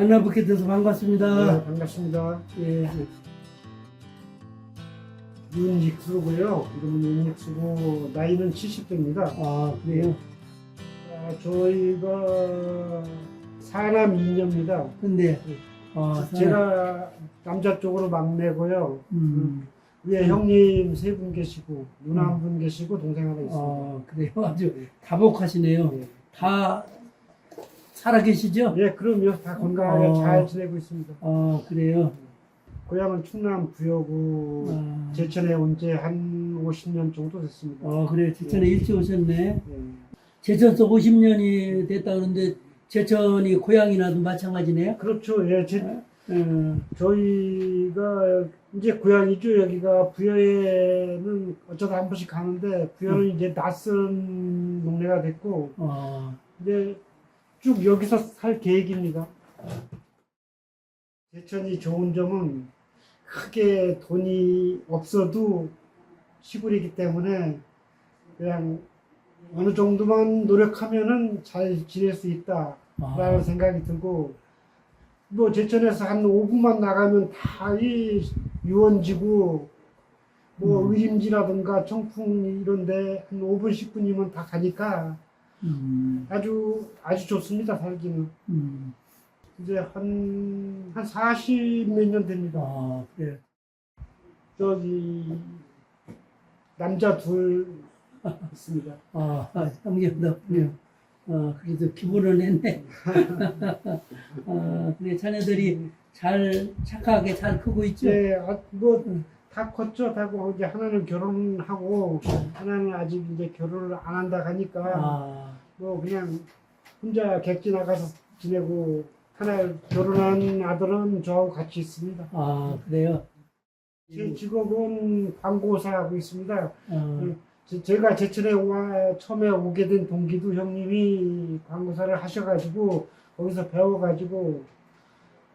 만나뵙게 돼서 반갑습니다. 네, 반갑습니다. 예. 윤익수고요. 이름은 윤익수고 나이는 70대입니다. 아, 그래요? 아, 저희가 사남 2녀입니다. 근데, 아, 제가 남자 쪽으로 막내고요. 음, 위에 형님 세 분 계시고 누나 한분 계시고 동생 하나 있습니다. 아, 그래요? 아주 다복하시네요. 네. 다 살아계시죠? 예, 그럼요. 다 건강하게 어. 잘 지내고 있습니다. 아, 그래요? 고향은 충남 부여구 아, 제천에 온 지 한 50년 정도 됐습니다. 어, 그래요. 제천에 일찍 오셨네. 예. 제천서 50년이 됐다 그러는데, 제천이 고향이나도 마찬가지네요? 그렇죠. 예, 제, 음, 저희가 이제 고향이죠. 여기가 부여에는 어쩌다 한 번씩 가는데 부여는 이제 낯선 동네가 됐고 어, 이제 쭉 여기서 살 계획입니다. 제천이 좋은 점은 크게 돈이 없어도 시골이기 때문에 그냥 어느 정도만 노력하면은 잘 지낼 수 있다라는 아, 생각이 들고 뭐 제천에서 한 5분만 나가면 다 이 유원지고 뭐 음. 의림지라든가 청풍 이런데 한 5분 10분이면 다 가니까 음, 아주 아주 좋습니다 살기는 음, 이제 한한 40몇년 됩니다 아, 그래요. 저기 남자 둘 있습니다 아, 그래요. 어, 그래도 기부는 했네. 아, 그래, 자네들이 잘, 착하게 잘 크고 있죠? 네, 아, 뭐 다 컸죠 다고 이제 하나는 결혼하고 하나는 아직 이제 결혼을 안 한다 하니까 아, 뭐 그냥 혼자 객지 나가서 지내고 하나 결혼한 아들은 저하고 같이 있습니다. 아, 그래요? 제 직업은 광고사 하고 있습니다. 어, 제- 제가 제천에 와, 처음에 오게 된 동기도 형님이 광고사를 하셔가지고 거기서 배워가지고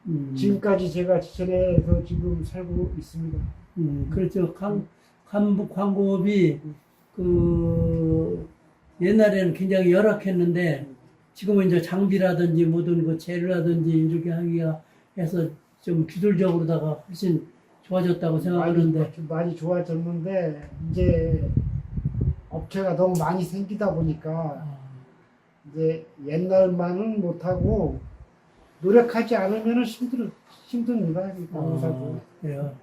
음, 지금까지 제가 제천에서 지금 살고 있습니다. 음, 그렇죠. 광, 광, 광고업이 그, 옛날에는 굉장히 열악했는데, 지금은 이제 장비라든지 모든 그 재료라든지 이렇게 하기가 해서 좀 기술적으로다가 훨씬 좋아졌다고 생각하는데, 많이, 많이 좋아졌는데 이제 업체가 너무 많이 생기다 보니까 아, 이제 옛날만은 못하고 노력하지 않으면 힘들 힘듭니다. 아, 그래요.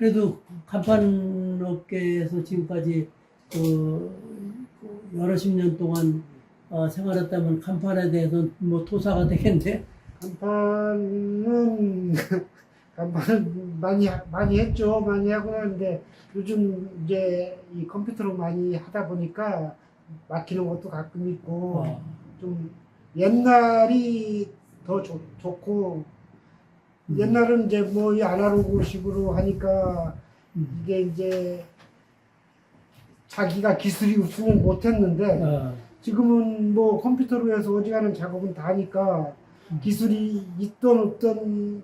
그래도 간판 업계에서 지금까지 그 여러 십 년 동안 어, 생활했다면 간판에 대해서 뭐 토사가 되겠네. 간판은 간판은 많이 하- 많이 했죠. 많이 하고 하는데 요즘 이제 이 컴퓨터로 많이 하다 보니까 막히는 것도 가끔 있고 어, 좀 옛날이 더 좋, 좋고 음. 옛날은 이제 뭐 이 아날로그식으로 하니까 음. 이게 이제 자기가 기술이 없으면 못했는데 어, 지금은 뭐 컴퓨터로 해서 어지간한 작업은 다 하니까 음. 기술이 있던 없던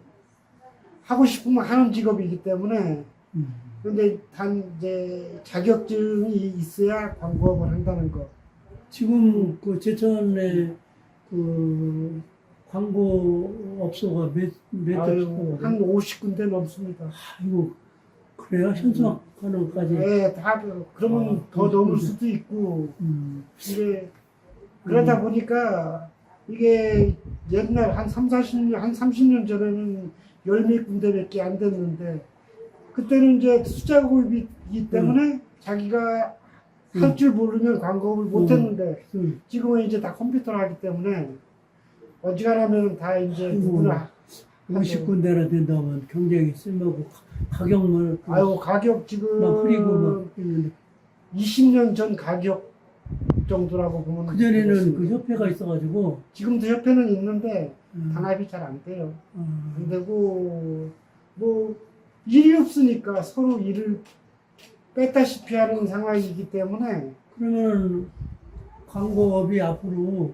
하고 싶으면 하는 직업이기 때문에 음. 근데 단 이제 자격증이 있어야 광고업을 한다는 거. 지금 그 제천에 그 광고 업소가 몇 몇 아유, 한개 50군데 넘습니다. 아이고 그래요? 현수막하는 것까지. 네, 다 그- 그러면 아, 더 넘을. 수도 있고 음. 이게 그러다 보니까 이게 옛날 한 3, 40년, 한 30년 전에는 열몇 군데밖에 안 됐는데 그때는 이제 수작업이기 때문에 자기가 할 줄 모르면 광고업을 못 음. 했는데 음. 지금은 이제 다 컴퓨터로 하기 때문에 어지간하면 다 이제. 누구나 50군데나 된다면 경쟁이 쓸모고 가- 가격만 아유 가격 지금 막 흐리고 막 했는데 20년 전 가격 정도라고 보면 그 전에는 그 되겠습니다. 협회가 있어가지고 지금도 협회는 있는데 음, 단합이 잘 안 돼요. 어, 안 되고 뭐 일이 없으니까 서로 일을 뺐다시피 하는 상황이기 때문에 그러면 광고업이 앞으로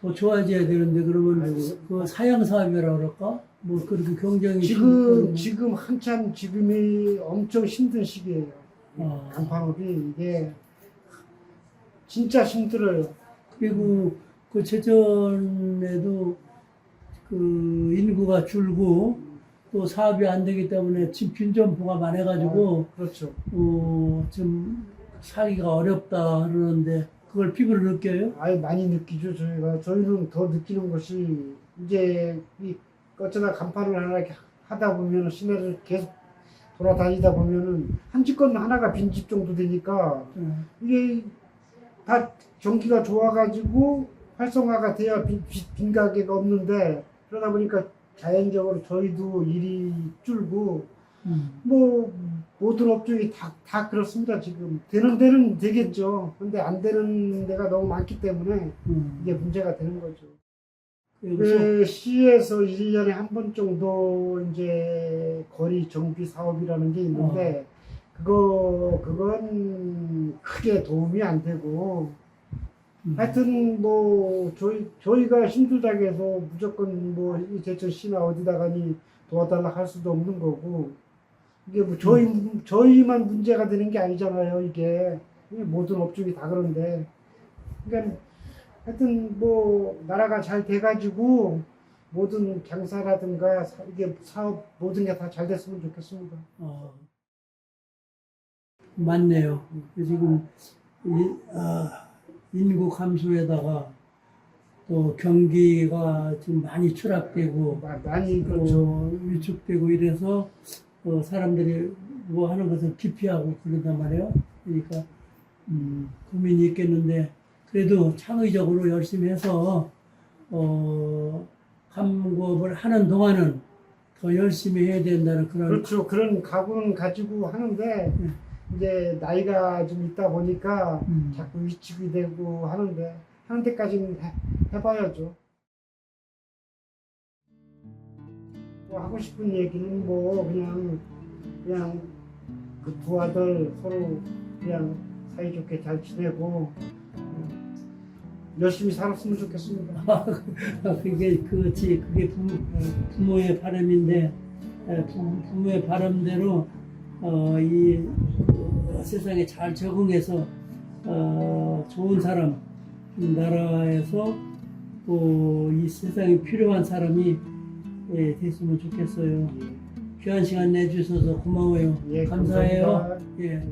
더 좋아져야 되는데 그러면 아이고. 그 사양 사업이라 그럴까? 뭐 그렇게 경쟁이 지금. 지금 한참 지금이 엄청 힘든 시기예요. 아. 간판업이 이게 진짜 힘들어요. 그리고 그 제전에도 그 인구가 줄고 또 사업이 안 되기 때문에 집 빈점포가 많아가지고 그렇죠. 어, 좀 살기가 어렵다 그러는데 그걸 피부로 느껴요? 아예 많이 느끼죠 저희가 저희는 더 느끼는 것이 이제 이 어쩌다 간판을 하나 이렇게 하다 보면 시내를 계속 돌아다니다 보면은 한 집 건 하나가 빈 집 정도 되니까 어, 이게 다 경기가 좋아가지고 활성화가 돼야 빈, 빈- 빈 가게가 없는데 그러다 보니까 자연적으로 저희도 일이 줄고 음, 뭐 모든 업종이 다, 다 그렇습니다. 지금. 되는 데는 되겠죠. 근데 안 되는 데가 너무 많기 때문에 음. 이게 문제가 되는 거죠. 그래서 그 시에서 1년에 한 번 정도 이제 거리 정비 사업이라는 게 있는데 그거 그건 크게 도움이 안 되고 음, 하여튼 뭐 저희 저희가 힘들다고 해서 무조건 뭐이 제천 시나 어디다가니 도와달라 할 수도 없는 거고 이게 뭐 저희 저희만 문제가 되는 게 아니잖아요 이게 모든 업종이 다 그런데 그러니까 하여튼 뭐 나라가 잘 돼가지고 모든 경사라든가 사- 이게 사업 모든 게 다 잘 됐으면 좋겠습니다. 어, 맞네요. 지금 이, 아, 인구 감소에다가 또 경기가 지금 많이 추락되고 마- 많이 그렇죠. 어, 위축되고 이래서 어, 사람들이 뭐 하는 것을 기피하고 그러단 말이에요. 그러니까 음, 고민이 있겠는데 그래도 창의적으로 열심히 해서 어, 감곡을 하는 동안은 더 열심히 해야 된다는 그런 그렇죠. 그런 각오는 가지고 하는데 음. 이제 나이가 좀 있다 보니까 음, 자꾸 위축이 되고 하는데 하는 데까지는 해, 해봐야죠. 뭐 하고 싶은 얘기는 뭐 그냥 그냥 그 두 아들 서로 그냥 사이좋게 잘 지내고 음, 열심히 살았으면 좋겠습니다. 그게 그렇지 그게 부모, 부모의 바람인데 에, 부, 부모의 바람대로 어, 이 그, 세상에 잘 적응해서 어, 좋은 사람 이 나라에서 또 이 세상에 필요한 사람이 예, 됐으면 좋겠어요. 귀한 시간 내주셔서 고마워요. 예, 감사해요. 감사합니다. 예.